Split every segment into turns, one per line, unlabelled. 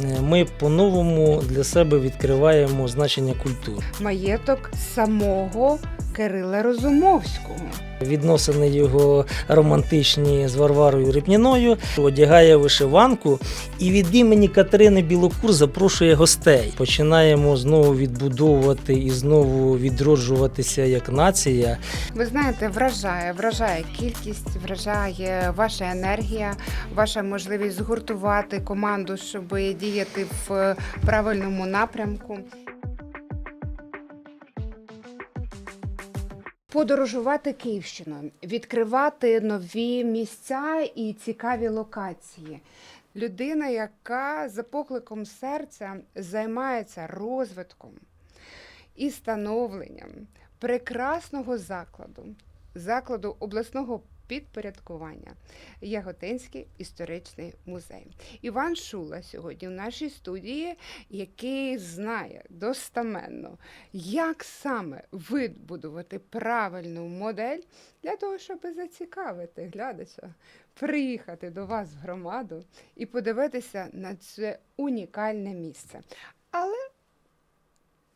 Е, Ми по-новому для себе відкриваємо значення культури.
маєток самого Кирила Розумовського.
Відносини його романтичні з Варварою Репніною, одягає вишиванку і від імені Катерини Білокур запрошує гостей. Починаємо знову відбудовувати і знову відроджуватися як нація.
Ви знаєте, вражає, вражає кількість, вражає ваша енергія, ваша можливість згуртувати команду, щоб діяти в правильному напрямку. Подорожувати Київщиною, відкривати нові місця і цікаві локації. Людина, яка за покликом серця займається розвитком і становленням прекрасного закладу, закладу обласного підпорядкування Яготинський історичний музей. Іван Шула сьогодні в нашій студії, який знає достаменно, як саме вибудувати правильну модель для того, щоб зацікавити глядача, приїхати до вас в громаду і подивитися на це унікальне місце. Але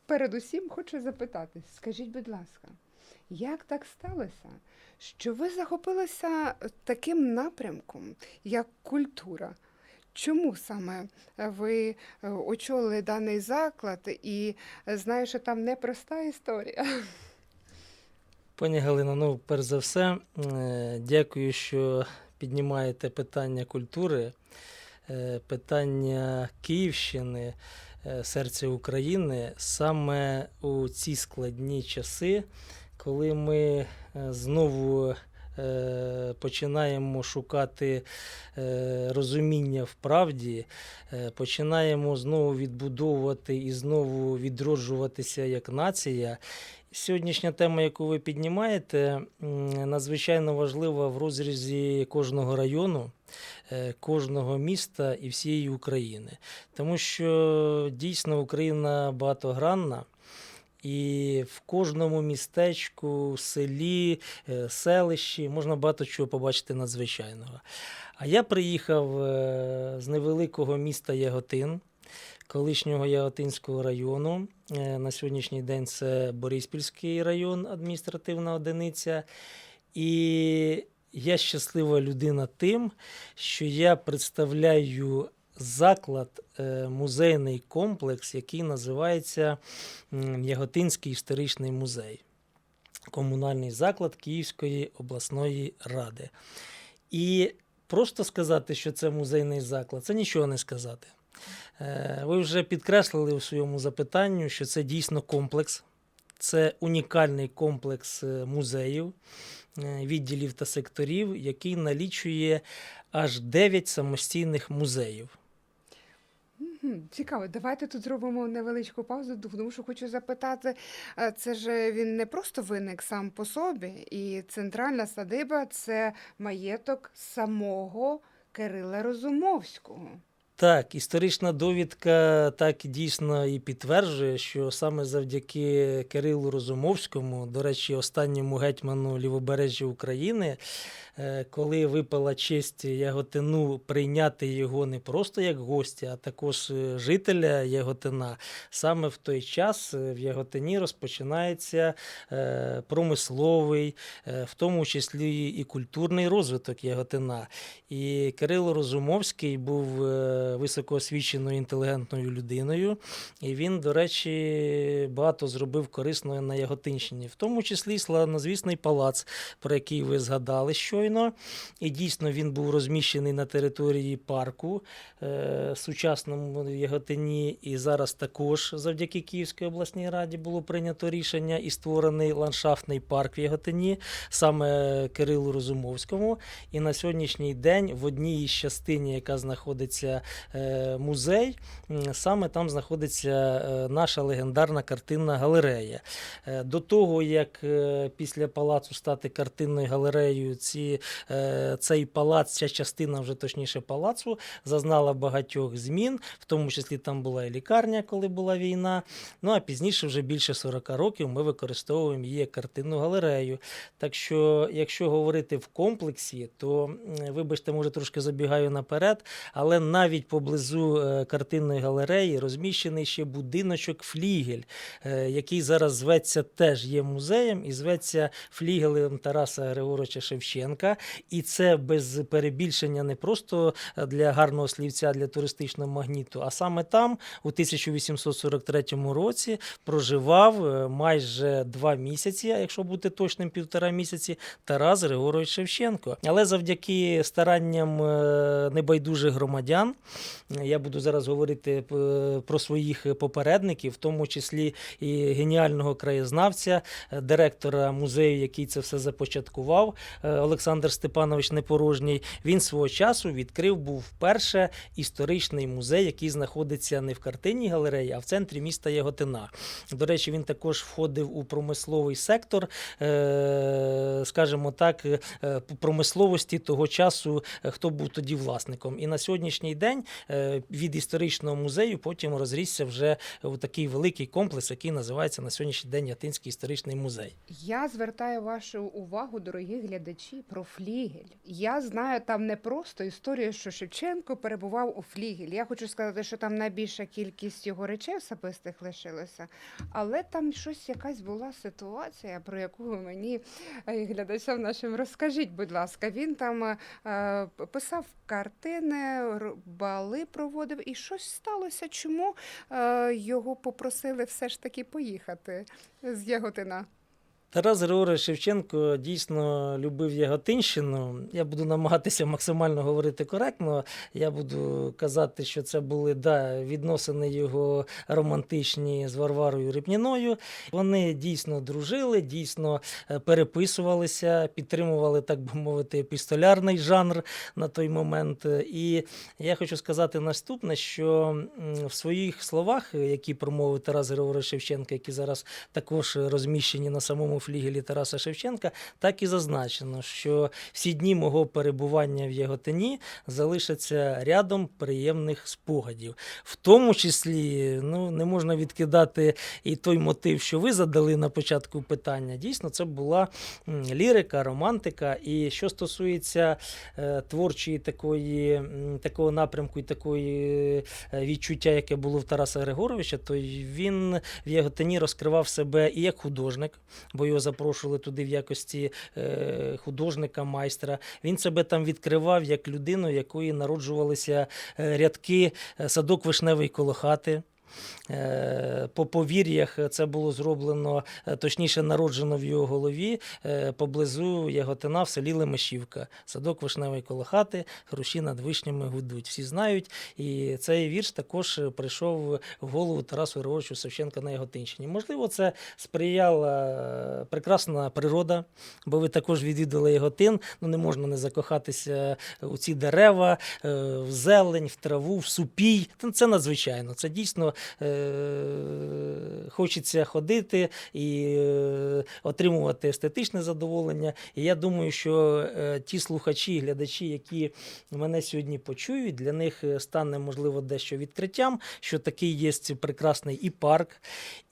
передусім хочу запитати, скажіть, будь ласка, як так сталося, що ви захопилися таким напрямком, як культура? Чому саме ви е, очолили даний заклад і е, знаю, що там непроста історія?
Пані Галина, ну перш за все, е, дякую, що піднімаєте питання культури, е, питання Київщини, е, серця України саме у ці складні часи, коли ми е, знову е, починаємо шукати е, розуміння в правді, е, починаємо знову відбудовувати і знову відроджуватися як нація. Сьогоднішня тема, яку ви піднімаєте, надзвичайно важлива в розрізі кожного району, е, кожного міста і всієї України. Тому що дійсно Україна багатогранна. І в кожному містечку, селі, е, селищі можна багато чого побачити надзвичайного. А я приїхав е, з невеликого міста Яготин, колишнього Яготинського району. Е, На сьогоднішній день це Бориспільський район, адміністративна одиниця. І я щаслива людина тим, що я представляю заклад, е, музейний комплекс, який називається Яготинський історичний музей. Комунальний заклад Київської обласної ради. І просто сказати, що це музейний заклад, це нічого не сказати. Е, Ви вже підкреслили у своєму запитанню, що це дійсно комплекс, це унікальний комплекс е, музеїв, відділів та секторів, який налічує аж 9 самостійних музеїв.
Мгм, Цікаво, давайте тут зробимо невеличку паузу, тому що хочу запитати, е, це ж він не просто виник сам по собі, і центральна садиба це маєток самого Кирила Розумовського.
Так, історична довідка так дійсно і підтверджує, що саме завдяки Кирилу Розумовському, до речі, останньому гетьману лівобережжя України, е, коли випала честь Яготину прийняти його не просто як гостя, а також е, жителя Яготина, саме в той час е, в Яготині розпочинається промисловий, в тому числі і культурний розвиток Яготина. І Кирило Розумовський був високоосвіченою інтелігентною людиною, і він, до речі, багато зробив корисного на Яготинщині, в тому числі славнозвісний палац, про який ви згадали щойно. І дійсно він був розміщений на території парку е, сучасному Яготині. І зараз також завдяки Київській обласній раді було прийнято рішення і створений ландшафтний парк в Яготині, саме Кирилу Розумовському. І на сьогоднішній день в одній із частині, яка знаходиться музей, саме там знаходиться е, наша легендарна картинна галерея. Е, До того, як е, після палацу стати картинною галереєю, ці, е, цей палац, ця частина вже точніше палацу, зазнала багатьох змін, в тому числі там була і лікарня, коли була війна. Ну а пізніше, вже більше 40 років, ми використовуємо її як картинну галерею. Так що, якщо говорити в комплексі, то вибачте, може трошки забігаю наперед, але навіть значить, поблизу е, картинної галереї розміщений ще будиночок Флігель, е, який зараз зветься теж є музеєм і зветься Флігелем Тараса Григоровича Шевченка. І це без перебільшення не просто для гарного слівця для туристичного магніту, а саме там у 1843 році проживав е, майже два місяці, якщо бути точним, півтора місяці, Тарас Григорович Шевченко. Але завдяки старанням е, небайдужих громадян, е, я буду зараз говорити е, про своїх попередників, в тому числі і геніального краєзнавця, е, директора музею, який це все започаткував, е, Олександр Степанович Непорожній. Він свого часу відкрив був вперше історичний музей, який знаходиться не в картинній галереї, а в центрі міста Яготина. До речі, він також входив у промисловий сектор, скажімо так, промисловості того часу, хто був тоді власником. І на сьогоднішній день від історичного музею потім розрісся вже у такий великий комплекс, який називається на сьогоднішній день Ятинський історичний музей.
Я звертаю вашу увагу, дорогі глядачі, про флігель. Я знаю там не просто історію, що Шевченко перебував у флігелі. Я хочу сказати, що там найбільша кількість його речей особистих лишилося, але там щось якась була ситуація, про яку ви мені е, глядачам нашим розкажіть, будь ласка. Він там е, е, писав картини, бали проводив, і щось сталося. Чому е, його попросили все ж таки поїхати з Яготина?
Тарас Григорович Шевченко дійсно любив Яготинщину. Я буду намагатися максимально говорити коректно. Я буду казати, що це були да, відносини його романтичні з Варварою Репніною. Вони дійсно дружили, дійсно е, переписувалися, підтримували, так би мовити, епістолярний жанр на той момент. І я хочу сказати наступне, що в своїх словах, які промовив Тарас Григорович Шевченко, які зараз також розміщені на самому флігелі Тараса Шевченка, так і зазначено, що всі дні мого перебування в Яготині залишаться рядом приємних спогадів. В тому числі ну, не можна відкидати і той мотив, що ви задали на початку питання. Дійсно, це була лірика, романтика. І що стосується е, творчої такої, такого напрямку і такої е, відчуття, яке було в Тараса Григоровича, то він в Яготині розкривав себе і як художник, бо його запрошували туди в якості е, художника, майстра. Він себе там відкривав як людину, якої народжувалися е, рядки е, садок вишневий коло хати. По повір'ях це було зроблено, е, точніше народжено в його голові е, поблизу Яготина в селі Лемешівка. Садок вишневий коло хати, груші над вишнями гудуть. Всі знають. І цей вірш також прийшов в голову Тарасу Григоровичу Савченка на Яготинщині. Можливо, це сприяла е, прекрасна природа, бо ви також відвідали Яготин. Ну не можна не закохатися у ці дерева, е, в зелень, в траву, в супій. Це надзвичайно. Це дійсно е, хочеться ходити і е, отримувати естетичне задоволення. І я думаю, що е, ті слухачі і глядачі, які мене сьогодні почують, для них е, стане можливо дещо відкриттям, що такий є прекрасний і парк.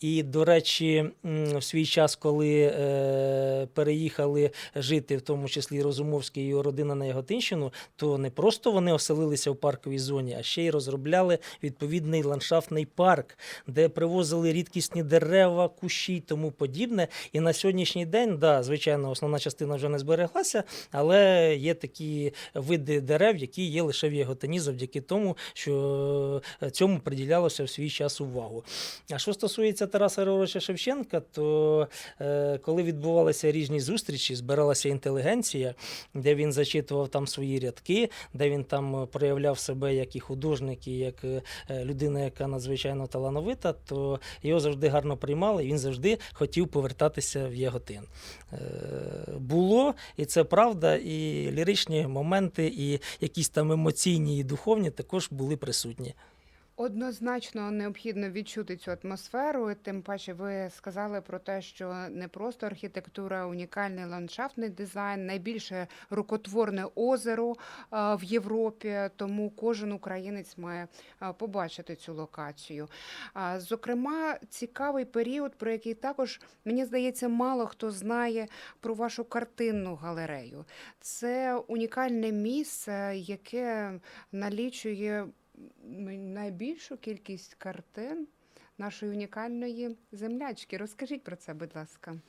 І, до речі, в свій час, коли е, переїхали жити, в тому числі Розумовський і його родина на Яготинщину, то не просто вони оселилися в парковій зоні, а ще й розробляли відповідний ландшафтний парк, де привозили рідкісні дерева, кущі і тому подібне. І на сьогоднішній день, да, звичайно, основна частина вже не збереглася, але є такі види дерев, які є лише в Яготині завдяки тому, що е, цьому приділялося в свій час увагу. А що стосується Тараса Григоровича Шевченка, то е, коли відбувалися різні зустрічі, збиралася інтелігенція, де він зачитував там свої рядки, де він там проявляв себе як і художник, і як е, людина, яка надзвичайно талановита, то його завжди гарно приймали, і він завжди хотів повертатися в Яготин. Е, Було, і це правда, і ліричні моменти, і якісь там емоційні і духовні також були присутні.
Однозначно необхідно відчути цю атмосферу. Тим паче, ви сказали про те, що не просто архітектура, а унікальний ландшафтний дизайн, найбільше рукотворне озеро в Європі. Тому кожен українець має побачити цю локацію. Зокрема, цікавий період, про який також мені здається, мало хто знає про вашу картинну галерею. Це унікальне місце, яке налічує найбільшу кількість картин нашої унікальної землячки. Розкажіть про це, будь ласка.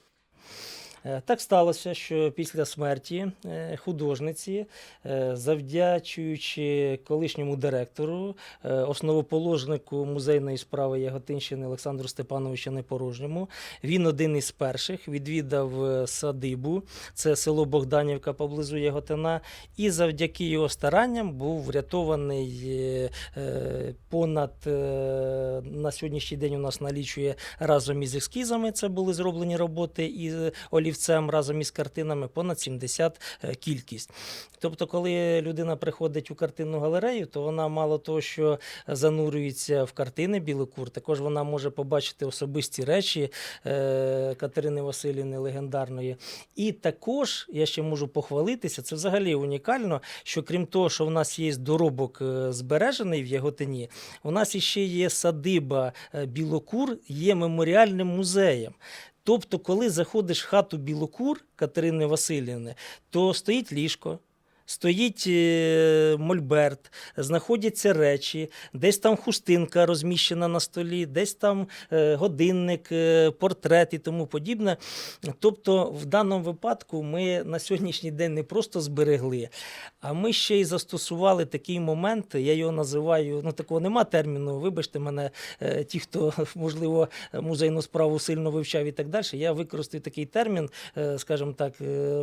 Е, Так сталося, що після смерті е, художниці, е, завдячуючи колишньому директору, основоположнику музейної справи Яготинщини Олександру Степановичу Непорожньому, він один із перших відвідав садибу, це село Богданівка поблизу Яготина, і завдяки його старанням був врятований понад на сьогоднішній день у нас налічує разом із ескізами. Це були зроблені роботи із олівцем разом із картинами понад 70 е, кількість. Тобто, коли людина приходить у картинну галерею, то вона мало того, що занурюється в картини Білокур, також вона може побачити особисті речі е, Катерини Васильівни легендарної. І також я ще можу похвалитися, це взагалі унікально, що крім того, що в нас є доробок е, збережений в Яготині, у нас іще є садиба Білокур, є меморіальним музеєм. Тобто, коли заходиш в хату Білокур Катерини Васильівни, то стоїть ліжко. Стоїть е, мольберт, знаходяться речі, десь там хустинка розміщена на столі, десь там е, годинник, е, портрет і тому подібне. Тобто, в даному випадку ми на сьогоднішній день не просто зберегли, а ми ще й застосували такий момент. Я його називаю, ну такого нема терміну. Вибачте мене, ті, хто можливо музейну справу сильно вивчав і так далі. Я використаю такий термін, скажімо так,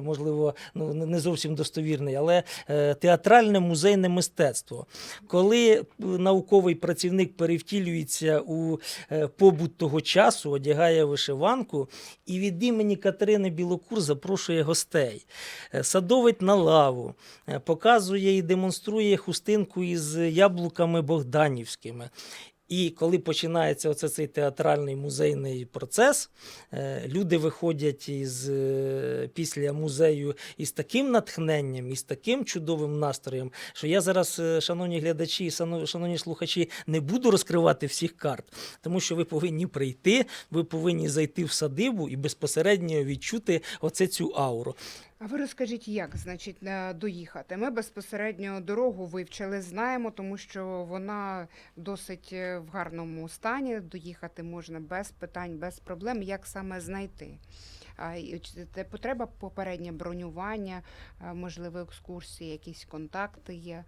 можливо, ну не зовсім достовірний, але е, театральне музейне мистецтво. Коли е, науковий працівник перевтілюється у е, побут того часу, одягає вишиванку і від імені Катерини Білокур запрошує гостей, садовить на лаву, показує і демонструє хустинку із яблуками богданівськими. І коли починається оце цей театральний музейний процес, е, люди виходять із, е, після музею із таким натхненням, із таким чудовим настроєм, що я зараз, е, шановні глядачі, шано- шановні слухачі, не буду розкривати всіх карт, тому що ви повинні прийти, ви повинні зайти в садибу і безпосередньо відчути оце цю ауру.
А ви розкажіть, як значить доїхати? Ми безпосередньо дорогу вивчили, знаємо, тому що вона досить е, в гарному стані. Доїхати можна без питань, без проблем. Як саме знайти? А це потреба попереднє бронювання, можливо, екскурсії, якісь контакти є.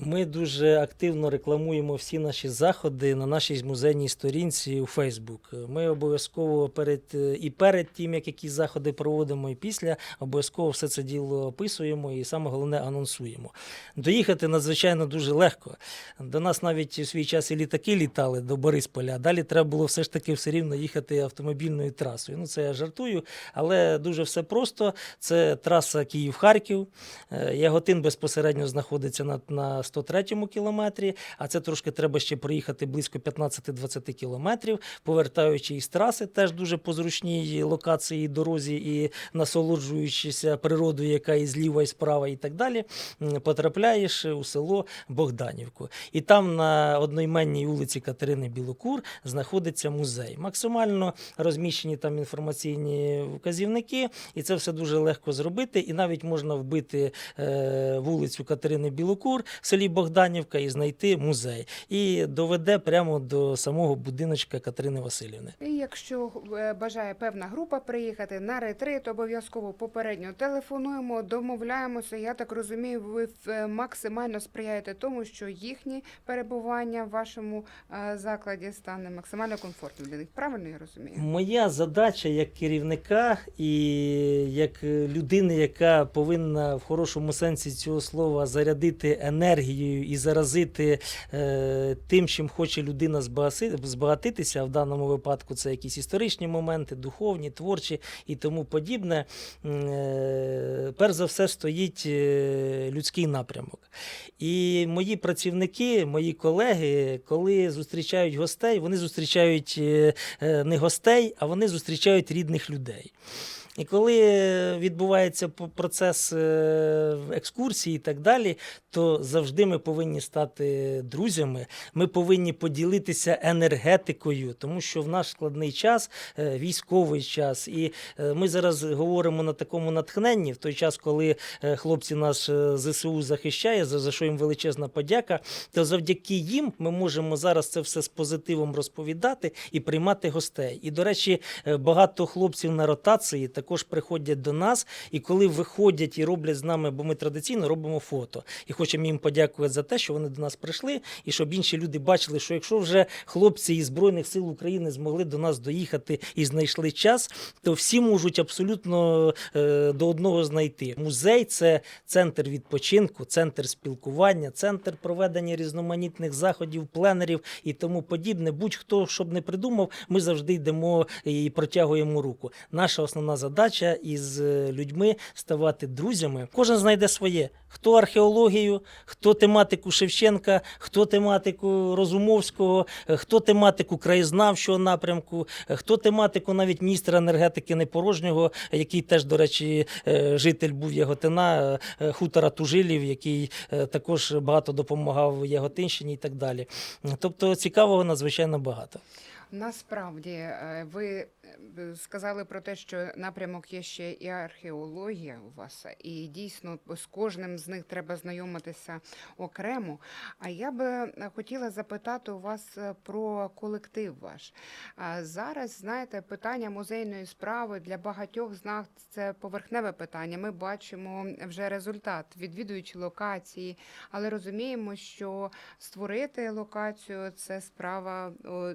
Ми дуже активно рекламуємо всі наші заходи на нашій музейній сторінці у Фейсбук. Ми обов'язково перед е, і перед тим, як які заходи проводимо, і після обов'язково все це діло описуємо і саме головне анонсуємо. Доїхати надзвичайно дуже легко. До нас навіть у свій час і літаки літали до Борисполя, далі треба було все ж таки все рівно їхати автомобільною трасою. Ну це я жартую, але дуже все просто. Це траса Київ-Харків. Е, Яготин безпосередньо знаходиться на, на 103-му кілометрі, а це трошки треба ще проїхати близько 15-20 кілометрів, повертаючи із траси, теж дуже по зручній локації дорозі, і насолоджуючися природою, яка і зліва, і справа, і так далі, потрапляєш у село Богданівку. І там на одноіменній вулиці Катерини Білокур знаходиться музей. Максимально розміщені там інформаційні вказівники, і це все дуже легко зробити. І навіть можна вбити е, вулицю Катерини Білокур селі Богданівка і знайти музей. І доведе прямо до самого будиночка Катерини Васильівни.
І якщо е, бажає певна група приїхати на ретрит, обов'язково попередньо телефонуємо, домовляємося. Я так розумію, ви е, максимально сприяєте тому, що їхнє перебування в вашому е, закладі стане максимально комфортним для них. Правильно я розумію?
Моя задача як керівника і як людини, яка повинна в хорошому сенсі цього слова зарядити енергією і заразити е, тим, чим хоче людина збагатитися. В даному випадку це якісь історичні моменти, духовні, творчі і тому подібне. Е, перш за все стоїть е, людський напрямок. І мої працівники, мої колеги, коли зустрічають гостей, вони зустрічають е, е, не гостей, а вони зустрічають рідних людей. І коли відбувається процес е, екскурсії і так далі, то завжди ми повинні стати друзями. Ми повинні поділитися енергетикою, тому що в наш складний час, е, військовий час, і е, ми зараз говоримо на такому натхненні в той час, коли хлопці наш е, ЗСУ захищає, за, що їм величезна подяка. То завдяки їм ми можемо зараз це все з позитивом розповідати і приймати гостей. І, до речі, багато хлопців на ротації також приходять до нас, і коли виходять і роблять з нами, бо ми традиційно робимо фото. І хочемо їм подякувати за те, що вони до нас прийшли, і щоб інші люди бачили, що якщо вже хлопці із Збройних сил України змогли до нас доїхати і знайшли час, то всі можуть абсолютно е, до одного знайти. Музей це центр відпочинку, центр спілкування, центр проведення різноманітних заходів, пленерів і тому подібне. Будь-хто щоб не придумав, ми завжди йдемо і протягуємо руку. Наша основна задача із е, людьми ставати друзями. Кожен знайде своє. Хто археологію, хто тематику Шевченка, хто тематику Розумовського, е, хто тематику краєзнавчого напрямку, е, хто тематику навіть міністра енергетики Непорожнього, який теж, до речі, житель був Яготина, хутора Тужилів, який також багато допомагав Яготинщині і так далі. Тобто цікавого надзвичайно багато.
Насправді, е, ви е, сказали про те, що напрямок є ще і археологія у вас, і дійсно з кожним з них треба знайомитися окремо. А я би хотіла запитати у вас е, про колектив ваш. Зараз, знаєте, питання музейної справи для багатьох з нас це поверхневе питання. Ми бачимо вже результат, відвідуючи локації, але розуміємо, що створити локацію це справа о-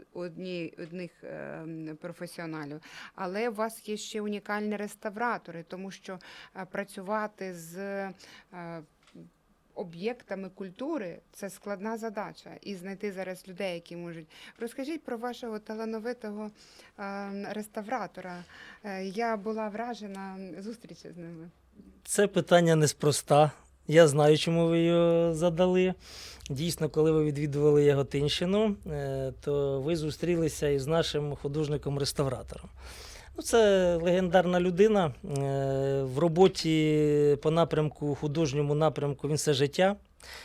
одних ем, професіоналів. Але у вас є ще унікальні реставратори, тому що е, працювати з е, об'єктами культури це складна задача. І знайти зараз людей, які можуть. Розкажіть про вашого талановитого е, реставратора. Е, Я була вражена зустрічі з ними.
Це питання неспроста. Я знаю, чому ви його задали. Дійсно, коли ви відвідували Яготинщину, е, то ви зустрілися із нашим художником-реставратором. Ну, це легендарна людина. Е, В роботі по напрямку, художньому напрямку він все життя.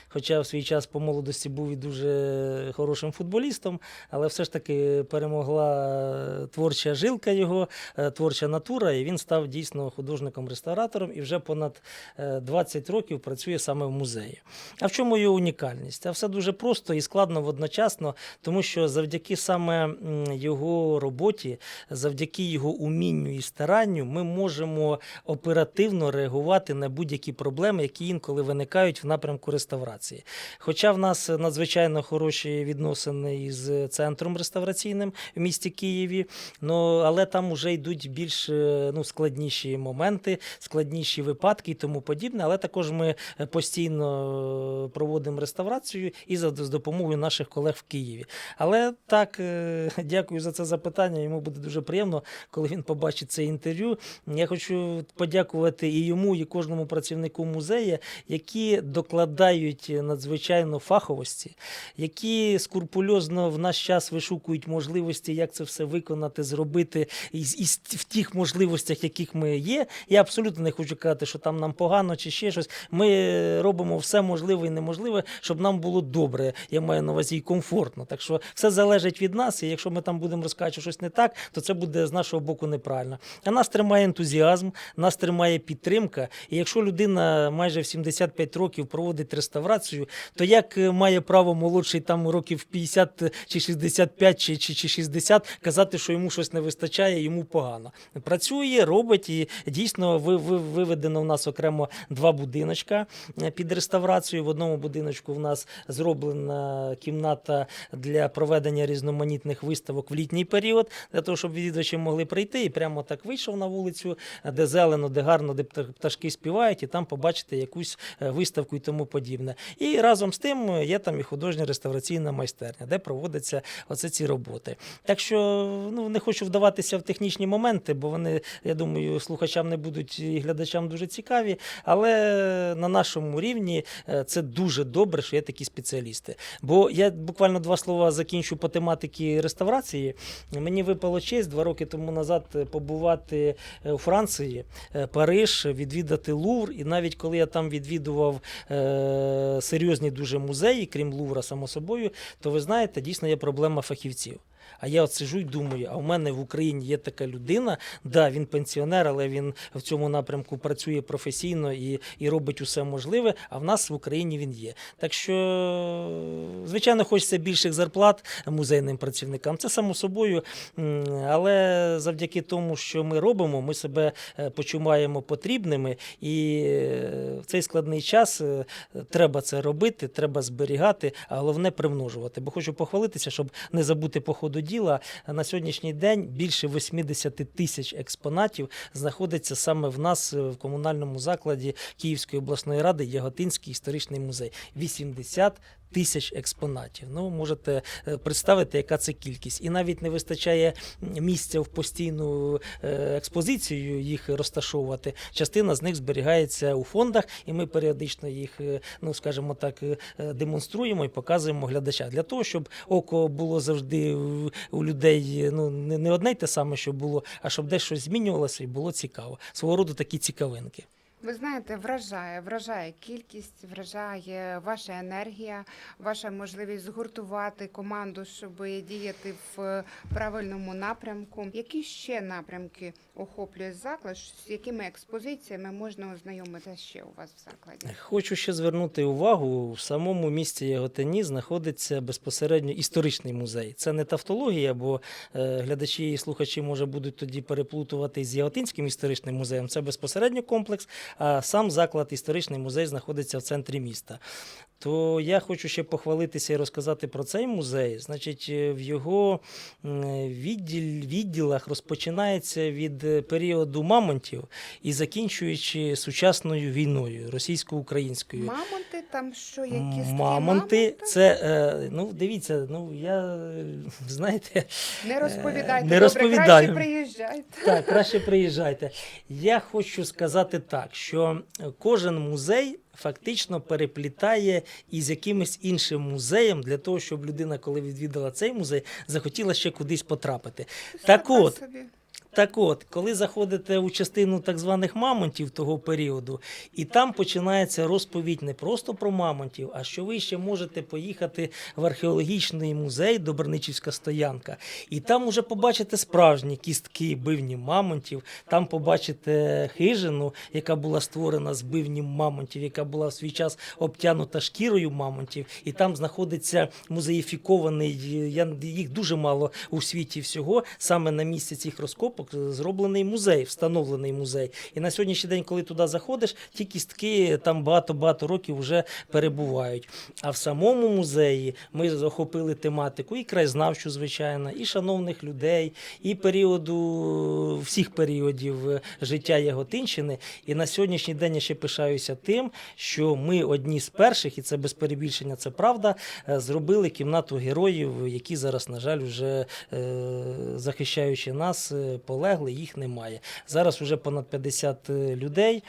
Хоча в свій час по молодості був і дуже хорошим футболістом, але все ж таки перемогла творча жилка його, е, творча натура, і він став дійсно художником-реставратором і вже понад е, 20 років працює саме в музеї. А в чому його унікальність? А все дуже просто і складно водночасно, тому що завдяки саме його роботі, завдяки його умінню і старанню, ми можемо оперативно реагувати на будь-які проблеми, які інколи виникають в напрямку реставрації. Хоча в нас надзвичайно хороші відносини із центром реставраційним в місті Києві, ну, але там вже йдуть більш е, ну, складніші моменти, складніші випадки і тому подібне. Але також ми е, постійно е, проводимо реставрацію і за допомогою наших колег в Києві. Але так, дякую за це запитання. Йому буде дуже приємно, коли він побачить це інтерв'ю. Я хочу подякувати і йому, і кожному працівнику музею, які докладають надзвичайно фаховості, які скрупульозно в наш час вишукують можливості, як це все виконати, зробити і, і в тих можливостях, яких ми є. Я абсолютно не хочу казати, що там нам погано чи ще щось. Ми робимо все можливе і неможливе, щоб нам було добре. Я маю на увазі і комфортно. Так що все залежить від нас, і якщо ми там будемо розказувати що щось не так, то це буде з нашого боку неправильно. А нас тримає ентузіазм, нас тримає підтримка. І якщо людина майже в 75 років проводить реставрацію, то як е, має право молодший там років 50 чи 65 чи, чи, чи 60 казати, що йому щось не вистачає, йому погано. Працює, робить і дійсно ви, ви, виведено в нас окремо два будиночка е, під реставрацію. В одному будиночку в нас зроблена кімната для проведення різноманітних виставок в літній період, для того, щоб відвідувачі могли прийти і прямо так вийшов на вулицю, де зелено, де гарно, де пташки співають, і там побачити якусь е, виставку і тому подібне. Подібне. І разом з тим є там і художня реставраційна майстерня, де проводяться оце ці роботи. Так що ну, не хочу вдаватися в технічні моменти, бо вони, я думаю, слухачам не будуть і глядачам дуже цікаві. Але на нашому рівні е, це дуже добре, що є такі спеціалісти. Бо я буквально два слова закінчу по тематиці реставрації. Мені випало честь два роки тому назад е, побувати е, у Франції, Париж, відвідати Лувр. І навіть коли я там відвідував серйозні дуже музеї, крім Лувра, само собою, то ви знаєте, дійсно є проблема фахівців. А я от сижу і думаю, а в мене в Україні є така людина, да, він пенсіонер, але він в цьому напрямку працює професійно і, і робить усе можливе. А в нас в Україні він є. Так що, звичайно, хочеться більших зарплат музейним працівникам. Це само собою. Але завдяки тому, що ми робимо, ми себе е, почуваємо потрібними, і е, в цей складний час е, треба це робити, треба зберігати, а головне примножувати. Бо хочу похвалитися, щоб не забути по ходу діла. На сьогоднішній день більше 80 тисяч експонатів знаходиться саме в нас е, в комунальному закладі Київської обласної ради Яготинський історичний музей. 80 тисяч експонатів. Ну, можете е, представити, яка це кількість. І навіть не вистачає місця в постійну е, експозицію їх розташовувати. Частина з них зберігається у фондах, і ми періодично їх, е, ну скажімо так, демонструємо і показуємо глядачам. Для того, щоб око було завжди у- людей ну, не не одне й те саме, що було, а щоб десь щось змінювалося і було цікаво. Свого роду такі цікавинки.
Ви знаєте, вражає, вражає кількість, вражає ваша енергія, ваша можливість згуртувати команду, щоб діяти в правильному напрямку. Які ще напрямки охоплює заклад? З якими експозиціями можна ознайомитися ще у вас в закладі?
Хочу ще звернути увагу, в самому місті Яготині знаходиться безпосередньо історичний музей. Це не тавтологія, бо е, глядачі і слухачі може будуть тоді переплутувати з Яготинським історичним музеєм. Це безпосередньо комплекс, а сам заклад історичний музей знаходиться в центрі міста. То я хочу ще похвалитися і розказати про цей музей. Значить, е, в його відділ, відділах розпочинається від е, періоду мамонтів і закінчуючи сучасною війною російсько-українською.
Мамонти там що, якісь
Мамонти, це е, ну дивіться, ну я знаєте,
Не розповідайте.
не
Добре, краще приїжджайте.
так, краще приїжджайте. Я хочу сказати так, що кожен музей фактично переплітає із якимось іншим музеєм для того, щоб людина, коли відвідала цей музей, захотіла ще кудись потрапити. Так от,
собі.
Так от, коли заходите у частину так званих мамонтів того періоду, і там починається розповідь не просто про мамонтів, а що ви ще можете поїхати в археологічний музей Доберничівська стоянка, і там уже побачите справжні кістки бивні мамонтів, там побачите хижину, яка була створена з бивнів мамонтів, яка була в свій час обтянута шкірою мамонтів, і там знаходиться музеїфікований, я, їх дуже мало у світі всього, саме на місці цих розкопок зроблений музей, встановлений музей. І на сьогоднішній день, коли туди заходиш, ті кістки там багато-багато років вже перебувають. А в самому музеї ми охопили тематику і краєзнавчу, звичайно, і шановних людей, і періоду всіх періодів е, життя Яготинщини. І на сьогоднішній день я ще пишаюся тим, що ми одні з перших, і це без перебільшення, це правда, е, зробили кімнату героїв, які зараз, на жаль, вже е, захищаючи нас, е, полегли, їх немає. Зараз вже понад 50 людей,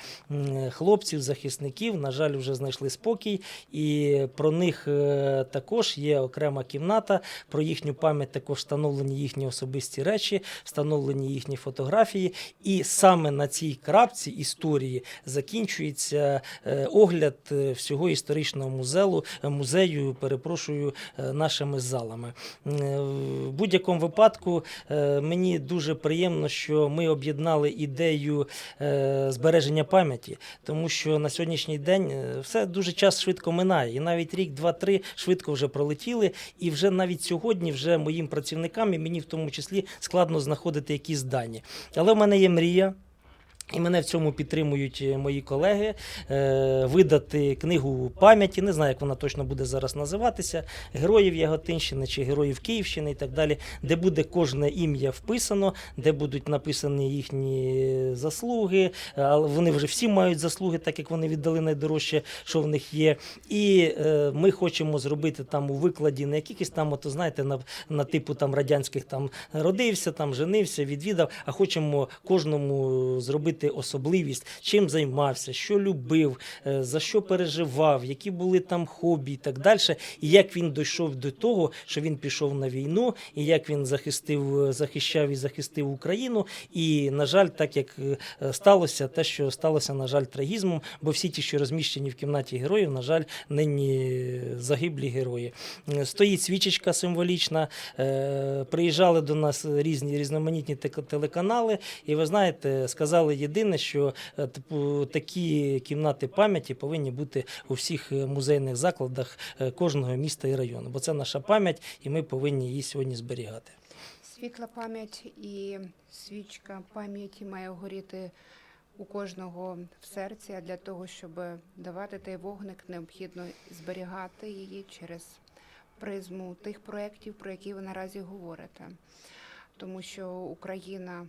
хлопців, захисників, на жаль, вже знайшли спокій, і про них е, також є окрема кімната. Про їхню пам'ять також встановлені їхні особисті речі, встановлені їхні фотографії. І саме на цій крапці історії закінчується е, огляд е, всього історичного музею, музею, перепрошую, е, нашими залами. Е, В будь-якому випадку е, мені дуже приємно, що ми об'єднали ідею е, збереження пам'яті, тому що на сьогоднішній день е, все дуже час швидко минає, і навіть рік, два, три швидко вже пролетіли, і вже навіть сьогодні вже моїм працівникам і мені в тому числі складно знаходити якісь дані. Але в мене є мрія. І мене в цьому підтримують е, мої колеги. Е, видати книгу пам'яті, не знаю, як вона точно буде зараз називатися, героїв Яготинщини чи героїв Київщини і так далі, де буде кожне ім'я вписано, де будуть написані їхні заслуги. е, Але вони вже всі мають заслуги, так як вони віддали найдорожче, що в них є. І ми хочемо зробити там у викладі не якихось там, от, знаєте, на, на типу там радянських там родився, там женився, відвідав, а хочемо кожному зробити особливість, чим займався, що любив, е, за що переживав, які були там хобі і так далі. І як він дійшов до того, що він пішов на війну, і як він захистив, захищав і захистив Україну. І, на жаль, так як е, сталося, те, що сталося, на жаль, трагізмом, бо всі ті, що розміщені в кімнаті героїв, на жаль, нині загиблі герої. Е, Стоїть свічечка символічна. е, Приїжджали до нас різні різноманітні телеканали, і ви знаєте, сказали єдине, що е, типу такі кімнати пам'яті повинні бути у всіх е, музейних закладах е, кожного міста і району, бо це наша пам'ять, і ми повинні її сьогодні зберігати.
Світла пам'ять і свічка пам'яті має горіти у кожного в серці, а для того, щоб давати той вогник, необхідно зберігати її через призму тих проєктів, про які ви наразі говорите. Тому що Україна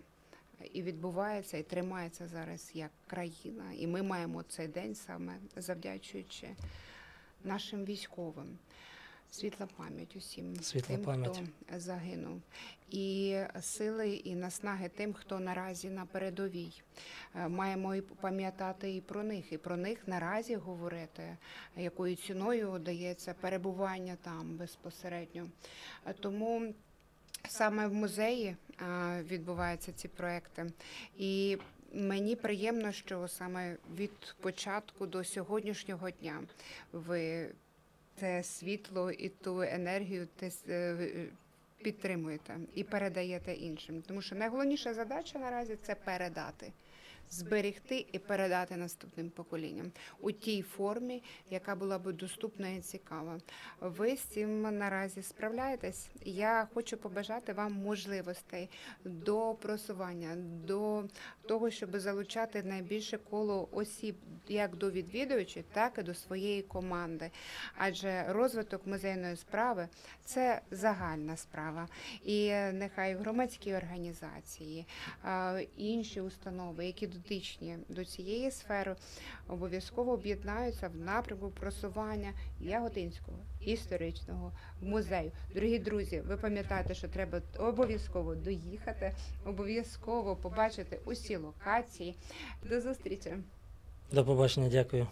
і відбувається, і тримається зараз як країна, і ми маємо цей день саме завдячуючи нашим військовим. Світла пам'ять усім
Світла
тим,
пам'ять.
хто загинув, і сили і наснаги тим, хто наразі на передовій. Е, Маємо і пам'ятати і про них, і про них наразі говорити, якою ціною дається перебування там безпосередньо. Е, Тому саме в музеї відбуваються ці проекти. І мені приємно, що саме від початку до сьогоднішнього дня ви це світло і ту енергію те е, підтримуєте і передаєте іншим. Тому що найголовніша задача наразі це передати. Зберегти і передати наступним поколінням у тій формі, яка була б доступна і цікава. Ви з цим наразі справляєтесь. Я хочу побажати вам можливостей до просування, до того, щоб залучати найбільше коло осіб, як до відвідувачів, так і до своєї команди. Адже розвиток музейної справи це загальна справа. І нехай громадські організації, інші установи, які дотичні до цієї сфери, обов'язково об'єднаються в напрямку просування Яготинського історичного музею. Дорогі друзі, ви пам'ятаєте, що треба обов'язково доїхати, обов'язково побачити усі локації. До зустрічі!
До побачення, дякую.